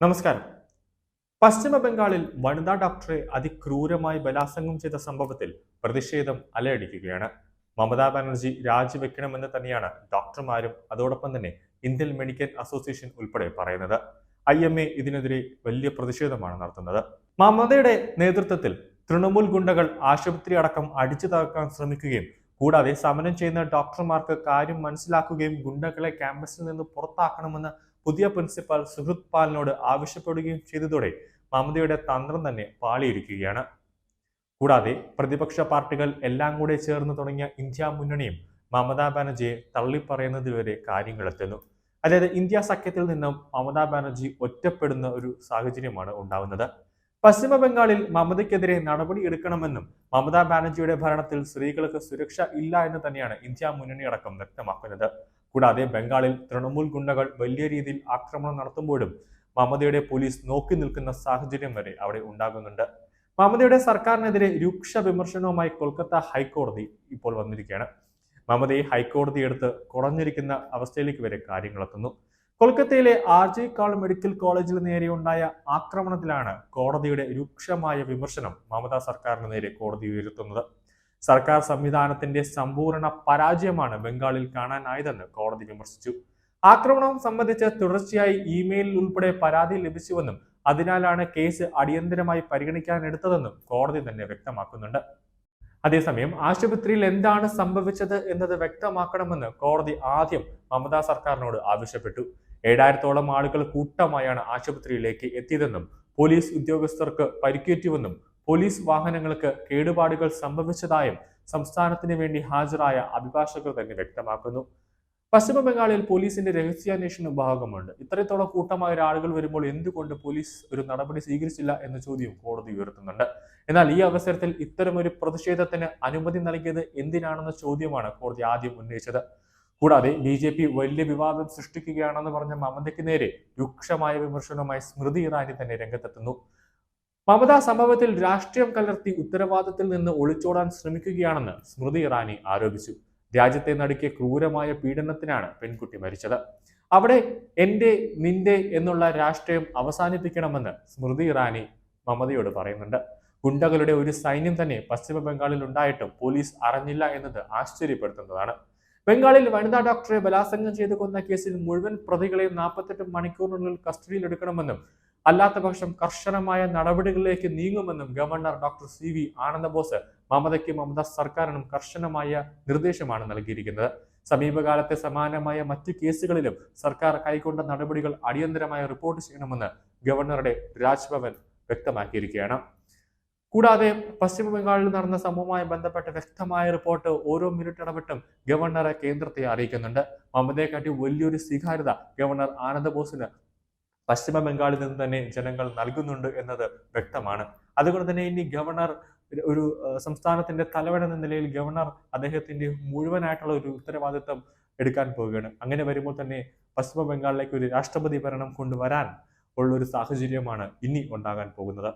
നമസ്കാരം. പശ്ചിമ ബംഗാളിൽ വനിതാ ഡോക്ടറെ അതിക്രൂരമായി ബലാത്സംഗം ചെയ്ത സംഭവത്തിൽ പ്രതിഷേധം അലയടിക്കുകയാണ്. മമതാ ബാനർജി രാജിവെക്കണമെന്ന് തന്നെയാണ് ഡോക്ടർമാരും അതോടൊപ്പം തന്നെ ഇന്ത്യൻ മെഡിക്കൽ അസോസിയേഷൻ ഉൾപ്പെടെ പറയുന്നത്. ഐ എം എ ഇതിനെതിരെ വലിയ പ്രതിഷേധമാണ് നടത്തുന്നത്. മമതയുടെ നേതൃത്വത്തിൽ തൃണമൂൽ ഗുണ്ടകൾ ആശുപത്രി അടക്കം അടിച്ചു തകർക്കാൻ ശ്രമിക്കുകയും കൂടാതെ സമരം ചെയ്യുന്ന ഡോക്ടർമാർക്ക് കാര്യം മനസ്സിലാക്കുകയും ഗുണ്ടകളെ ക്യാമ്പസിൽ നിന്ന് പുറത്താക്കണമെന്ന് പുതിയ പ്രിൻസിപ്പൽ സുഹൃത് പാലിനോട് ആവശ്യപ്പെടുകയും ചെയ്തതോടെ മമതയുടെ തന്ത്രം തന്നെ പാളിയിരിക്കുകയാണ്. കൂടാതെ പ്രതിപക്ഷ പാർട്ടികൾ എല്ലാം കൂടെ ചേർന്ന് തുടങ്ങിയ ഇന്ത്യ മുന്നണിയും മമതാ ബാനർജിയെ തള്ളിപ്പറയുന്നതിൽ വരെ കാര്യങ്ങളെത്തുന്നു അതായത് ഇന്ത്യ സഖ്യത്തിൽ നിന്നും മമതാ ബാനർജി ഒറ്റപ്പെടുന്ന ഒരു സാഹചര്യമാണ് ഉണ്ടാവുന്നത്. പശ്ചിമ ബംഗാളിൽ മമതയ്ക്കെതിരെ നടപടി എടുക്കണമെന്നും മമതാ ബാനർജിയുടെ ഭരണത്തിൽ സ്ത്രീകൾക്ക് സുരക്ഷ ഇല്ല എന്ന് തന്നെയാണ് ഇന്ത്യ മുന്നണി അടക്കം വ്യക്തമാക്കുന്നത്. കൂടാതെ ബംഗാളിൽ തൃണമൂൽ ഗുണ്ടകൾ വലിയ രീതിയിൽ ആക്രമണം നടത്തുമ്പോഴും മമതയുടെ പോലീസ് നോക്കി നിൽക്കുന്ന സാഹചര്യം വരെ അവിടെ ഉണ്ടാകുന്നുണ്ട്. മമതയുടെ സർക്കാരിനെതിരെ രൂക്ഷ വിമർശനവുമായി കൊൽക്കത്ത ഹൈക്കോടതി ഇപ്പോൾ വന്നിരിക്കുകയാണ്. മമതയെ ഹൈക്കോടതി എടുത്ത് കുറഞ്ഞിരിക്കുന്ന അവസ്ഥയിലേക്ക് വരെ കാര്യങ്ങളെത്തുന്നു. കൊൽക്കത്തയിലെ ആർ ജെ കാൾ മെഡിക്കൽ കോളേജിന് നേരെയുണ്ടായ ആക്രമണത്തിലാണ് കോടതിയുടെ രൂക്ഷമായ വിമർശനം മമതാ സർക്കാരിന് നേരെ കോടതി ഉയർത്തുന്നത്. സർക്കാർ സംവിധാനത്തിന്റെ സമ്പൂർണ പരാജയമാണ് ബംഗാളിൽ കാണാനായതെന്ന് കോടതി വിമർശിച്ചു. ആക്രമണം സംബന്ധിച്ച് തുടർച്ചയായി ഇമെയിലിൽ ഉൾപ്പെടെ പരാതി ലഭിച്ചുവെന്നും അതിനാലാണ് കേസ് അടിയന്തരമായി പരിഗണിക്കാൻ എടുത്തതെന്നും കോടതി തന്നെ വ്യക്തമാക്കുന്നുണ്ട്. അതേസമയം ആശുപത്രിയിൽ എന്താണ് സംഭവിച്ചത് എന്നത് വ്യക്തമാക്കണമെന്ന് കോടതി ആദ്യം മമതാ സർക്കാരിനോട് ആവശ്യപ്പെട്ടു. ഏഴായിരത്തോളം ആളുകൾ കൂട്ടമായാണ് ആശുപത്രിയിലേക്ക് എത്തിയതെന്നും പോലീസ് ഉദ്യോഗസ്ഥർക്ക് പരിക്കേറ്റുവെന്നും പോലീസ് വാഹനങ്ങൾക്ക് കേടുപാടുകൾ സംഭവിച്ചതായും സംസ്ഥാനത്തിന് വേണ്ടി ഹാജരായ അഭിഭാഷകർ തന്നെ വ്യക്തമാക്കുന്നു. പശ്ചിമ ബംഗാളിൽ പോലീസിന്റെ രഹസ്യാന്വേഷണ വിഭാഗമുണ്ട് ഇത്രത്തോളം കൂട്ടമായ ആളുകൾ വരുമ്പോൾ എന്തുകൊണ്ട് പോലീസ് ഒരു നടപടി സ്വീകരിച്ചില്ല എന്ന ചോദ്യം കോടതി ഉയർത്തുന്നുണ്ട്. എന്നാൽ ഈ അവസരത്തിൽ ഇത്തരമൊരു പ്രതിഷേധത്തിന് അനുമതി നൽകിയത് എന്തിനാണെന്ന ചോദ്യമാണ് കോടതി ആദ്യം ഉന്നയിച്ചത്. കൂടാതെ ബി ജെ പി വലിയ വിവാദം സൃഷ്ടിക്കുകയാണെന്ന് പറഞ്ഞ മമതയ്ക്ക് നേരെ രൂക്ഷമായ വിമർശനവുമായി സ്മൃതി ഇറാനി തന്നെ രംഗത്തെത്തുന്നു. മമത സംഭവത്തിൽ രാഷ്ട്രീയം കലർത്തി ഉത്തരവാദിത്തത്തിൽ നിന്ന് ഒളിച്ചോടാൻ ശ്രമിക്കുകയാണെന്ന് സ്മൃതി ഇറാനി ആരോപിച്ചു. രാജ്യത്തെ നടുക്കിയ ക്രൂരമായ പീഡനത്തിനാണ് പെൺകുട്ടി മരിച്ചത്. അവിടെ എന്റെ നിന്റെ എന്നുള്ള രാഷ്ട്രീയം അവസാനിപ്പിക്കണമെന്ന് സ്മൃതി ഇറാനി മമതയോട് പറയുന്നുണ്ട്. ഗുണ്ടകളുടെ ഒരു സൈന്യം തന്നെ പശ്ചിമ ബംഗാളിൽ ഉണ്ടായിട്ടും പോലീസ് അറിഞ്ഞില്ല എന്നത് ആശ്ചര്യപ്പെടുത്തുന്നതാണ്. ബംഗാളിൽ വനിതാ ഡോക്ടറെ ബലാത്സംഗം ചെയ്ത് കൊന്ന കേസിൽ മുഴുവൻ പ്രതികളെയും നാൽപ്പത്തെട്ട് മണിക്കൂറിനുള്ളിൽ കസ്റ്റഡിയിലെടുക്കണമെന്നും അല്ലാത്ത പക്ഷം കർശനമായ നടപടികളിലേക്ക് നീങ്ങുമെന്നും governor doctor C V Anandabose മമതയ്ക്ക് Mamata സർക്കാരിനും കർശനമായ നിർദ്ദേശമാണ് നൽകിയിരിക്കുന്നത്. സമീപകാലത്തെ സമാനമായ മറ്റു കേസുകളിലും സർക്കാർ കൈക്കൊണ്ട നടപടികൾ അടിയന്തരമായി റിപ്പോർട്ട് ചെയ്യണമെന്ന് ഗവർണറുടെ രാജ്ഭവൻ വ്യക്തമാക്കിയിരിക്കുകയാണ്. കൂടാതെ പശ്ചിമ ബംഗാളിൽ നടന്ന സംഭവവുമായി ബന്ധപ്പെട്ട വ്യക്തമായ റിപ്പോർട്ട് ഓരോ മിനിറ്റ് ഇടപെട്ടും ഗവർണറെ കേന്ദ്രത്തെ അറിയിക്കുന്നുണ്ട്. മമതയെ കാട്ടി വലിയൊരു സ്വീകാര്യത ഗവർണർ ആനന്ദ ബോസിന് പശ്ചിമ ബംഗാളിൽ നിന്ന് തന്നെ ജനങ്ങൾ നൽകുന്നുണ്ട് എന്നത് വ്യക്തമാണ്. അതുകൊണ്ട് തന്നെ ഇനി ഗവർണർ ഒരു സംസ്ഥാനത്തിന്റെ തലവൻ എന്ന നിലയിൽ ഗവർണർ അദ്ദേഹത്തിന്റെ മുഴുവനായിട്ടുള്ള ഒരു ഉത്തരവാദിത്വം എടുക്കാൻ പോവുകയാണ്. അങ്ങനെ വരുമ്പോൾ തന്നെ പശ്ചിമ ബംഗാളിലേക്ക് ഒരു രാഷ്ട്രപതി ഭരണം കൊണ്ടുവരാൻ ഉള്ള ഒരു സാഹചര്യമാണ് ഇനി ഉണ്ടാകാൻ പോകുന്നത്.